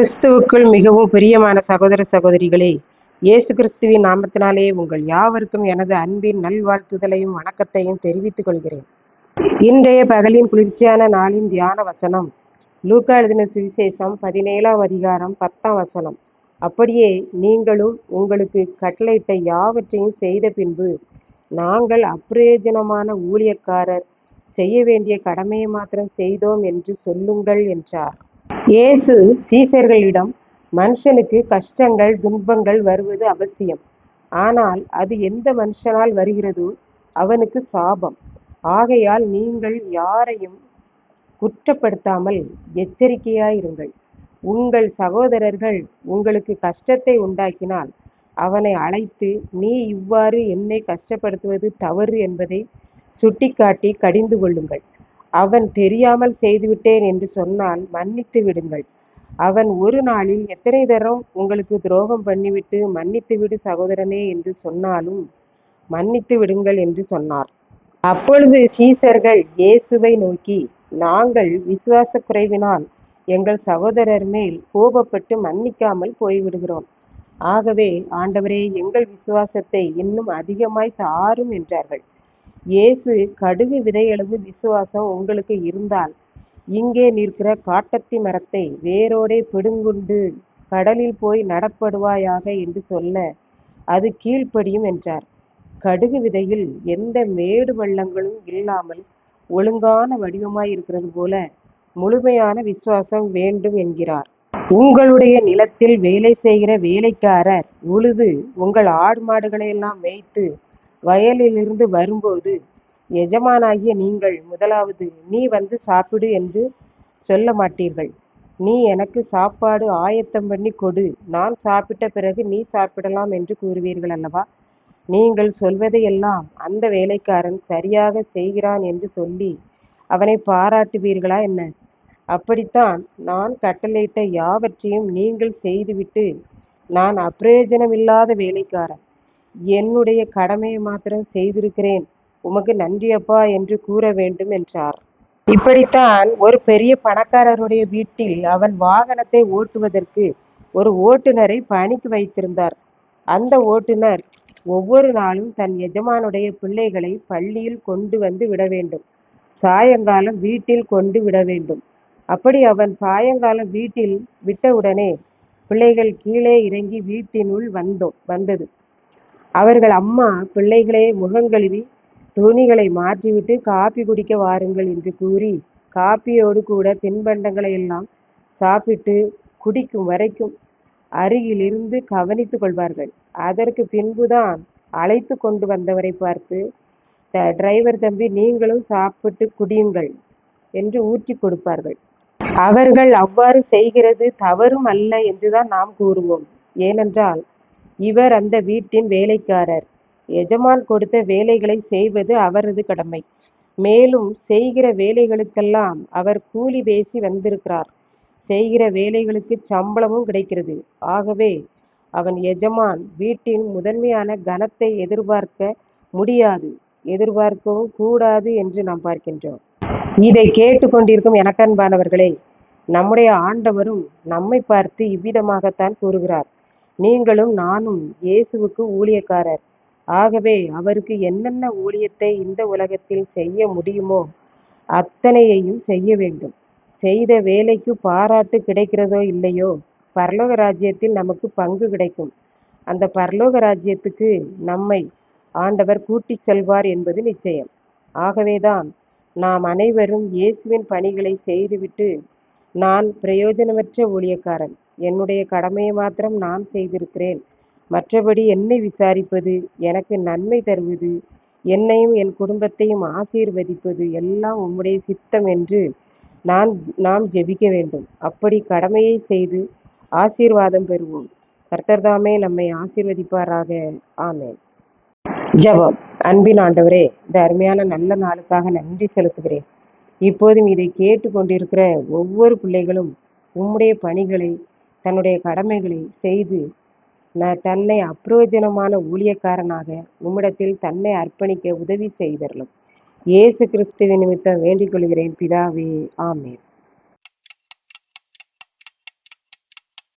கிறிஸ்துவுக்குள் மிகவும் பிரியமான சகோதர சகோதரிகளே இயேசு கிறிஸ்துவின் நாமத்தினாலே உங்கள் யாவருக்கும் எனது அன்பின் நல்வாழ்த்துதலையும் வணக்கத்தையும் தெரிவித்துக் கொள்கிறேன். இன்றைய பகலின் குளிர்ச்சியான நாளின் தியான வசனம் லூக்கா எழுதின சுவிசேஷம் பதினேழாம் அதிகாரம் பத்தாம் வசனம். அப்படியே நீங்களும் உங்களுக்கு கட்டளையிட்ட யாவற்றையும் செய்த பின்பு நாங்கள் அப்பிரயோஜனமான ஊழியக்காரர் செய்ய வேண்டிய கடமையை மாத்திரம் செய்தோம் என்று சொல்லுங்கள் என்றார். இயேசு சீசர்களிடம் மனுஷனுக்கு கஷ்டங்கள் துன்பங்கள் வருவது அவசியம். ஆனால் அது எந்த மனுஷனால் வருகிறதோ அவனுக்கு சாபம். ஆகையால் நீங்கள் யாரையும் குற்றப்படுத்தாமல் எச்சரிக்கையாயிருங்கள். உங்கள் சகோதரர்கள் உங்களுக்கு கஷ்டத்தை உண்டாக்கினால் அவனை அழைத்து நீ இவ்வாறு என்னை கஷ்டப்படுத்துவது தவறு என்பதை சுட்டிக்காட்டி கடிந்து கொள்ளுங்கள். அவன் தெரியாமல் செய்துவிட்டேன் என்று சொன்னால் மன்னித்து விடுங்கள். அவன் ஒரு நாளில் எத்தனை தரம் உங்களுக்கு துரோகம் பண்ணிவிட்டு மன்னித்து விடு சகோதரனே என்று சொன்னாலும் மன்னித்து விடுங்கள் என்று சொன்னார். அப்பொழுது சீசர்கள் இயேசுவை நோக்கி நாங்கள் விசுவாச குறைவினால் எங்கள் சகோதரர் மேல் கோபப்பட்டு மன்னிக்காமல் போய்விடுகிறோம். ஆகவே ஆண்டவரே எங்கள் விசுவாசத்தை இன்னும் அதிகமாய் தாரும் என்றார்கள். இயேசு கடுகு விதையளவு விசுவாசம் உங்களுக்கு இருந்தால் இங்கே நிற்கிற காட்டத்தி மரத்தை வேரோடே பிடுங்குண்டு கடலில் போய் நடப்படுவாயாக என்று சொல்ல அது கீழ்ப்படியும் என்றார். கடுகு விதையில் எந்த மேடு வள்ளங்களும் இல்லாமல் ஒழுங்கான வடிவமாய் இருக்கிறது போல முழுமையான விசுவாசம் வேண்டும் என்கிறார். உங்களுடைய நிலத்தில் வேலை செய்கிற வேலைக்காரர் உழுது உங்கள் ஆடு மாடுகளை எல்லாம் மேய்த்து வயலிலிருந்து வரும்போது எஜமானாகிய நீங்கள் முதலாவது நீ வந்து சாப்பிடு என்று சொல்ல மாட்டீர்கள். நீ எனக்கு சாப்பாடு ஆயத்தம் பண்ணி கொடு. நான் சாப்பிட்ட பிறகு நீ சாப்பிடலாம் என்று கூறுவீர்கள் அல்லவா? நீங்கள் சொல்வதையெல்லாம் அந்த வேலைக்காரன் சரியாக செய்கிறான் என்று சொல்லி அவனை பாராட்டுவீர்களா என்ன? அப்படித்தான். நான் கட்டளையிட்ட யாவற்றையும் நீங்கள் செய்துவிட்டு நான் அப்பிரயோஜனமில்லாத வேலைக்காரன். என்னுடைய கடமையை மாத்திரம் செய்திருக்கிறேன். உமக்கு நன்றி அப்பா என்று கூற வேண்டும் என்றார். இப்படித்தான் ஒரு பெரிய பணக்காரருடைய வீட்டில் அவன் வாகனத்தை ஓட்டுவதற்கு ஒரு ஓட்டுநரை பணிக்கு வைத்திருந்தார். அந்த ஓட்டுநர் ஒவ்வொரு நாளும் தன் எஜமானுடைய பிள்ளைகளை பள்ளியில் கொண்டு வந்து விட வேண்டும். சாயங்காலம் வீட்டில் கொண்டு விட வேண்டும். அப்படி அவன் சாயங்காலம் வீட்டில் விட்டவுடனே பிள்ளைகள் கீழே இறங்கி வீட்டினுள் வந்தோம் வந்தது. அவர்கள் அம்மா பிள்ளைகளை முகங்கழுவி துணிகளை மாற்றிவிட்டு காப்பி குடிக்க வாருங்கள் என்று கூறி காப்பியோடு கூட தின்பண்டங்களை எல்லாம் சாப்பிட்டு குடிக்கும் வரைக்கும் அருகிலிருந்து கவனித்து கொள்வார்கள். அதற்கு பின்புதான் அழைத்து கொண்டு வந்தவரை பார்த்து த டிரைவர் தம்பி நீங்களும் சாப்பிட்டு குடியுங்கள் என்று ஊற்றி கொடுப்பார்கள். அவர்கள் அவ்வாறு செய்கிறது தவறும் அல்ல என்றுதான் நாம் கூறுவோம். ஏனென்றால் இவர் அந்த வீட்டின் வேலைக்காரர். எஜமான் கொடுத்த வேலைகளை செய்வது அவரது கடமை. மேலும் செய்கிற வேலைகளுக்கெல்லாம் அவர் கூலி பேசி வந்திருக்கிறார். செய்கிற வேலைகளுக்கு சம்பளமும் கிடைக்கிறது. ஆகவே அவன் எஜமான் வீட்டின் முதன்மையான கனத்தை எதிர்பார்க்க முடியாது. எதிர்பார்க்கவும் கூடாது என்று நாம் பார்க்கின்றோம். இதை கேட்டுக்கொண்டிருக்கும் எனக்கன்பானவர்களே நம்முடைய ஆண்டவரும் நம்மை பார்த்து இவ்விதமாகத்தான் கூறுகிறார். நீங்களும் நானும் இயேசுவுக்கு ஊழியக்காரர். ஆகவே அவருக்கு என்னென்ன ஊழியத்தை இந்த உலகத்தில் செய்ய முடியுமோ அத்தனையையும் செய்ய வேண்டும். செய்த வேலைக்கு பாராட்டு கிடைக்கிறதோ இல்லையோ பரலோக ராஜ்யத்தில் நமக்கு பங்கு கிடைக்கும். அந்த பரலோக ராஜ்யத்துக்கு நம்மை ஆண்டவர் கூட்டி செல்வார் என்பது நிச்சயம். ஆகவேதான் நாம் அனைவரும் இயேசுவின் பணிகளை செய்துவிட்டு நான் பிரயோஜனமற்ற ஊழியக்காரன். என்னுடைய கடமையை மாத்திரம் நான் செய்திருக்கிறேன். மற்றபடி என்னை விசாரிப்பது எனக்கு நன்மை தருவது என்னையும் என் குடும்பத்தையும் ஆசீர்வதிப்பது எல்லாம் உம்முடைய சித்தம் என்று நான் நாம் ஜெபிக்க வேண்டும். அப்படி கடமையை செய்து ஆசீர்வாதம் பெறுவோம். கர்த்தர்தாமே நம்மை ஆசீர்வதிப்பாராக. ஆமேன். ஜபம். அன்பின் ஆண்டவரே இந்த அருமையான நல்ல நாளுக்காக நன்றி செலுத்துகிறேன். இப்போதும் இதை கேட்டு கொண்டிருக்கிற ஒவ்வொரு பிள்ளைகளும் உம்முடைய பணிகளை தன்னுடைய கடமைகளை செய்து தன்னை அப்பிரோஜனமான ஊழியக்காரனாக உம்மிடத்தில் தன்னை அர்ப்பணிக்க உதவி செய்தரலும் இயேசு கிறிஸ்துவின் நிமித்தம் வேண்டிக் கொள்கிறேன். பிதாவே ஆமேன்.